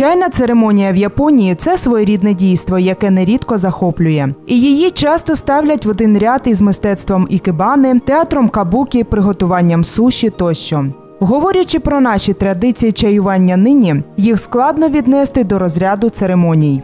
Чайна церемонія в Японії це своєрідне дійство, яке нерідко захоплює. І її часто ставлять в один ряд із мистецтвом ікебани, театром кабукі, приготуванням суші тощо. Говорячи про наші традиції чаювання нині, їх складно віднести до розряду церемоній.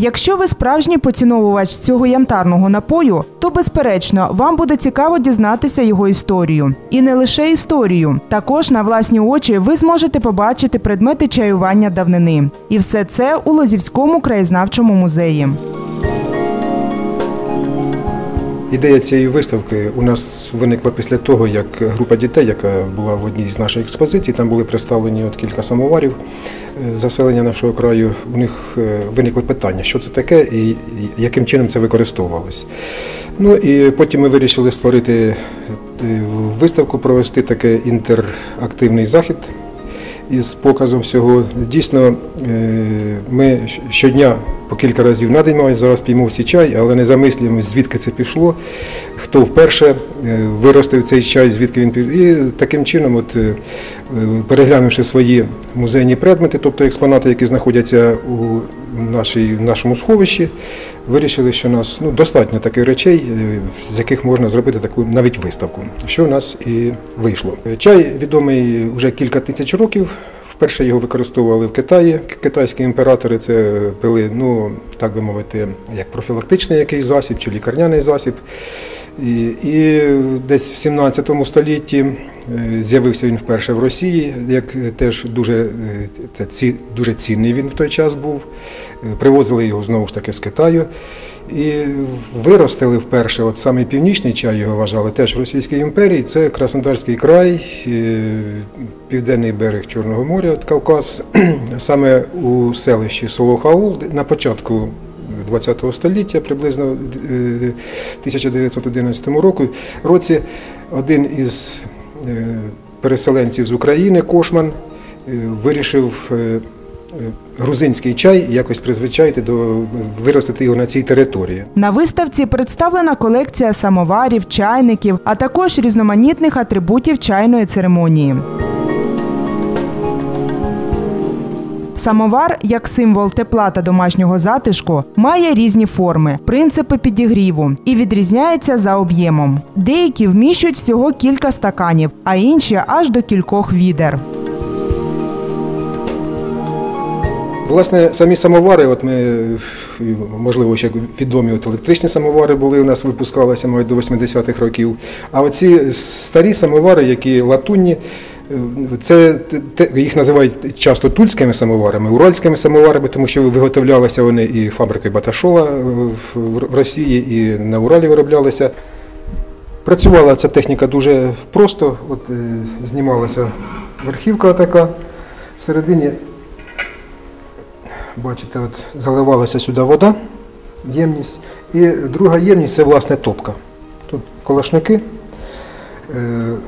Якщо ви справжній поціновувач цього янтарного напою, то безперечно вам буде цікаво дізнатися його історію. І не лише історію. Також на власні очі ви зможете побачити предмети чаювання давнини. І все це у Лозівському краєзнавчому музеї. Ідея цієї виставки у нас виникла після того, як група дітей, яка була в одній з наших експозицій, там були представлені от кілька самоварів е, заселення нашого краю. У них е, виникло питання, що це таке і яким чином це використовувалось. Ну і потім ми вирішили створити е, виставку, провести такий інтерактивний захід із показом всього. Дійсно, ми щодня по кілька разів на день маємо, зараз п'ємо всі чай, але не замислюємо, звідки це пішло, хто вперше виростив цей чай, звідки він пішов. І таким чином, от, переглянувши свої музейні предмети, тобто експонати, які знаходяться у нашій, в нашому сховищі, вирішили, що у нас ну, достатньо таких речей, з яких можна зробити таку навіть виставку, що у нас і вийшло. Чай відомий вже кілька тисяч років. Вперше його використовували в Китаї. Китайські імператори це пили, ну так би мовити, як профілактичний якийсь засіб чи лікарняний засіб. І, і десь в 17 столітті е, з'явився він вперше в Росії, як теж дуже це, ці, дуже цінний він в той час був. Е, привозили його знову ж таки з Китаю. І виростили вперше, от саме північний чай його вважали теж в Російській імперії. Це Краснодарський край, південний берег Чорного моря, от Кавказ, саме у селищі Солохаул на початку ХХ століття, приблизно в 1911 році, один із е, переселенців з України, Кошман, е, вирішив е, грузинський чай якось призвичайти до виростити його на цій території. На виставці представлена колекція самоварів, чайників, а також різноманітних атрибутів чайної церемонії. Самовар, як символ тепла та домашнього затишку, має різні форми, принципи підігріву і відрізняється за об'ємом. Деякі вміщують всього кілька стаканів, а інші аж до кількох відер. Власне, самі самовари, от ми, можливо, ще відомі от електричні самовари були у нас, випускалися мають до 80-х років. А оці старі самовари, які латунні, це їх називають часто тульськими самоварами, уральськими самоварами, тому що виготовлялися вони і фабрикою Баташова в Росії, і на Уралі вироблялися. Працювала ця техніка дуже просто, от знімалася верхівка така всередині. Бачите, от заливалася сюди вода, ємність. І друга ємність це власне топка. Тут колошники,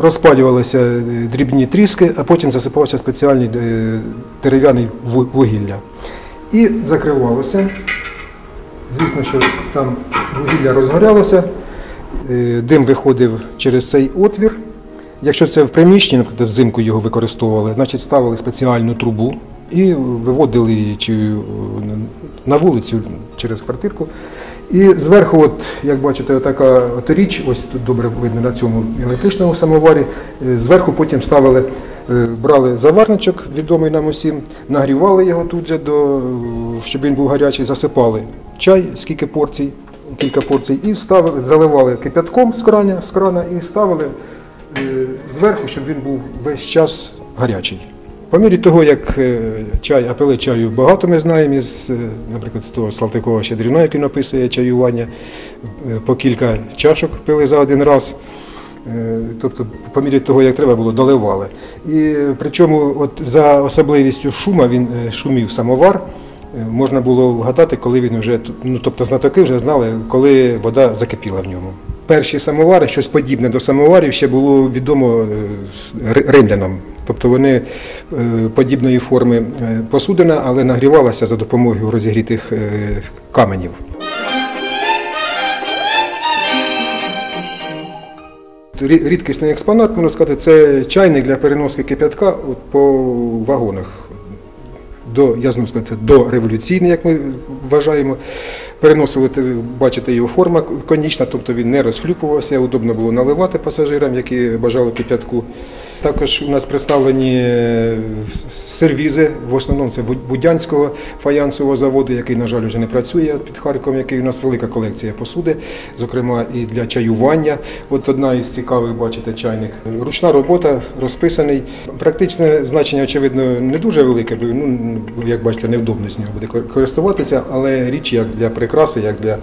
розпалювалися дрібні тріски, а потім засипався спеціальний дерев'яний вугілля. І закривалося. Звісно, що там вугілля розгорялося, дим виходив через цей отвір. Якщо це в приміщенні, наприклад, взимку його використовували, значить ставили спеціальну трубу і виводили чи на вулицю через квартирку. І зверху, от, як бачите, така от річ, ось тут добре видно на цьому електричному самоварі. Зверху потім ставили, брали заварничок, відомий нам усім, нагрівали його тут же, до, щоб він був гарячий, засипали чай, скільки порцій, кілька порцій, і ставили, заливали кипятком з крана, з крана і ставили зверху, щоб він був весь час гарячий. По мірі того, як чай, а пили чаю багато, ми знаємо, із, наприклад, з того Салтикова Щедріна, який написує чаювання, по кілька чашок пили за один раз. Тобто, по мірі того, як треба було, доливали. І причому от за особливістю шума він шумів самовар, можна було вгадати, коли він вже, ну тобто знатоки вже знали, коли вода закипіла в ньому. Перші самовари, щось подібне до самоварів, ще було відомо римлянам. Тобто вони подібної форми посудина, але нагрівалася за допомогою розігрітих каменів. Рідкісний експонат, можна сказати, це чайник для переноски кип'ятка по вагонах. До, я знову сказати, до революційний, як ми вважаємо. Переносили, те, бачите, його форма конічна, тобто він не розхлюпувався, удобно було наливати пасажирам, які бажали кип'ятку. Також у нас представлені е, сервізи, в основному це Будянського фаянсового заводу, який, на жаль, вже не працює під Харковом, який у нас велика колекція посуди, зокрема і для чаювання. От одна із цікавих, бачите, чайник. Ручна робота, розписаний. Практичне значення, очевидно, не дуже велике, ну, як бачите, невдобно з нього буде користуватися, але річ як для прикраси, як для е,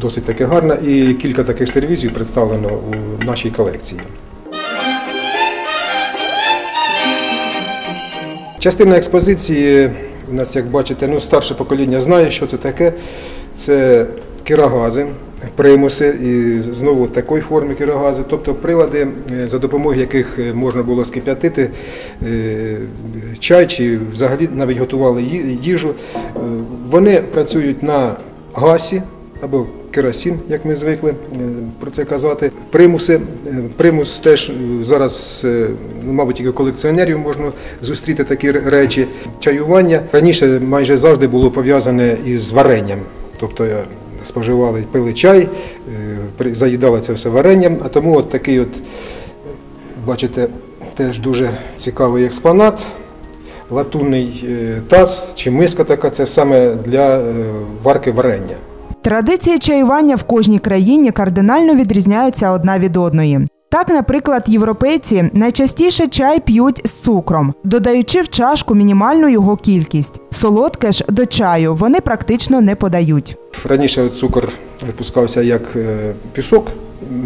досить таки гарна. І кілька таких сервізів представлено у нашій колекції. Частина експозиції у нас, як бачите, ну, старше покоління знає, що це таке. Це кірогази, примуси і знову такої форми кірогази, тобто прилади, е, за допомогою яких можна було скип'ятити е, чай чи взагалі навіть готували їжу. Е, Вони працюють на гасі або керосин, як ми звикли е, про це казати. Примуси. е, Примус теж е, зараз, ну, мабуть, тільки колекціонерів можна зустріти такі речі. Чаювання раніше майже завжди було пов'язане із варенням. Тобто споживали, пили чай, заїдали це все варенням, а тому от такий от, бачите, теж дуже цікавий експонат. Латунний таз чи миска така, це саме для варки варення. Традиції чаювання в кожній країні кардинально відрізняються одна від одної. Так, наприклад, європейці найчастіше чай п'ють з цукром, додаючи в чашку мінімальну його кількість. Солодке ж до чаю вони практично не подають. Раніше цукор випускався як е, пісок,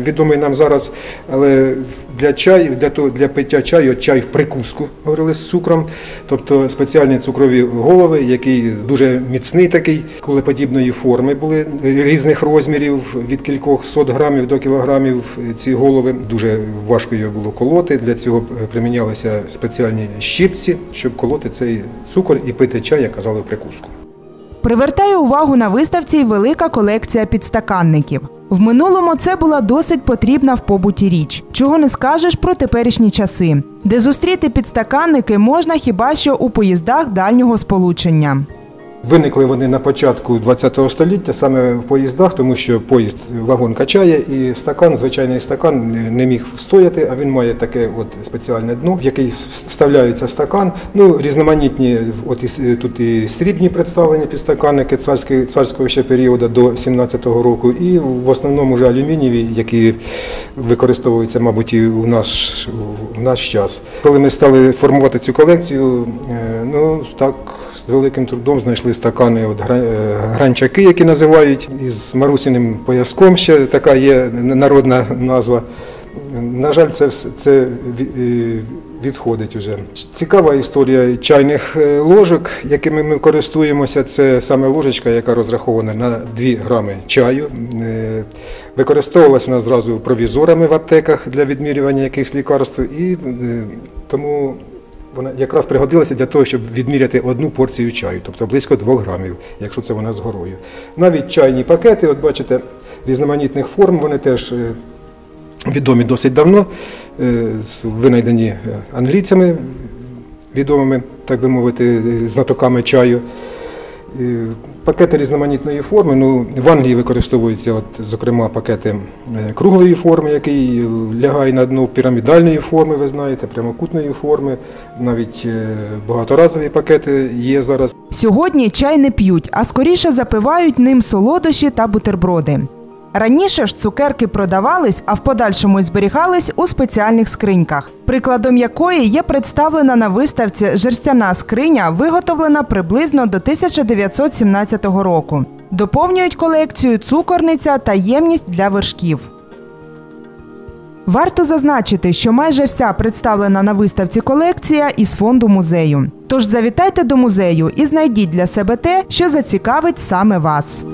відомий нам зараз, але для чаю, для того, для пиття чаю, чай в прикуску говорили з цукром, тобто спеціальні цукрові голови, який дуже міцний такий, кулеподібної форми були різних розмірів від кількох сот грамів до кілограмів. Ці голови дуже важко його було колоти. Для цього примінялися спеціальні щипці, щоб колоти цей цукор і пити чай, як казали, в прикуску. Привертає увагу на виставці й велика колекція підстаканників. В минулому це була досить потрібна в побуті річ, чого не скажеш про теперішні часи, де зустріти підстаканники можна хіба що у поїздах дальнього сполучення. Виникли вони на початку ХХ століття саме в поїздах, тому що поїзд вагон качає, і стакан, звичайний стакан, не міг стояти, а він має таке от спеціальне дно, в який вставляється стакан. Ну, різноманітні, от і, тут і срібні представлені підстаканники царської, царського ще періоду до 17-го року, і в основному вже алюмінієві, які використовуються, мабуть, і в наш, в наш час. Коли ми стали формувати цю колекцію, е, ну так з великим трудом знайшли стакани от е, гранчаки, які називають, із марусіним пояском ще така є народна назва. На жаль, це, це е, відходить уже. Цікава історія чайних е, ложок, якими ми користуємося. Це саме ложечка, яка розрахована на 2 грами чаю. Використовувалася вона зразу провізорами в аптеках для відмірювання якихось лікарств, і тому вона якраз пригодилася для того, щоб відміряти одну порцію чаю, тобто близько 2 грамів, якщо це вона з горою. Навіть чайні пакети, от бачите, різноманітних форм, вони теж е, відомі досить давно, е, винайдені е, англійцями, відомими, так би мовити, знатоками чаю. Е, Пакети різноманітної форми. Ну, в Англії використовуються, от, зокрема, пакети е, круглої форми, який е, лягає на дно пірамідальної форми, ви знаєте, прямокутної форми. Навіть багаторазові пакети є зараз. Сьогодні чай не п'ють, а скоріше запивають ним солодощі та бутерброди. Раніше ж цукерки продавались, а в подальшому зберігались у спеціальних скриньках, прикладом якої є представлена на виставці жерстяна скриня, виготовлена приблизно до 1917 року. Доповнюють колекцію цукорниця та ємність для вершків. Варто зазначити, що майже вся представлена на виставці колекція із фонду музею. Тож завітайте до музею і знайдіть для себе те, що зацікавить саме вас.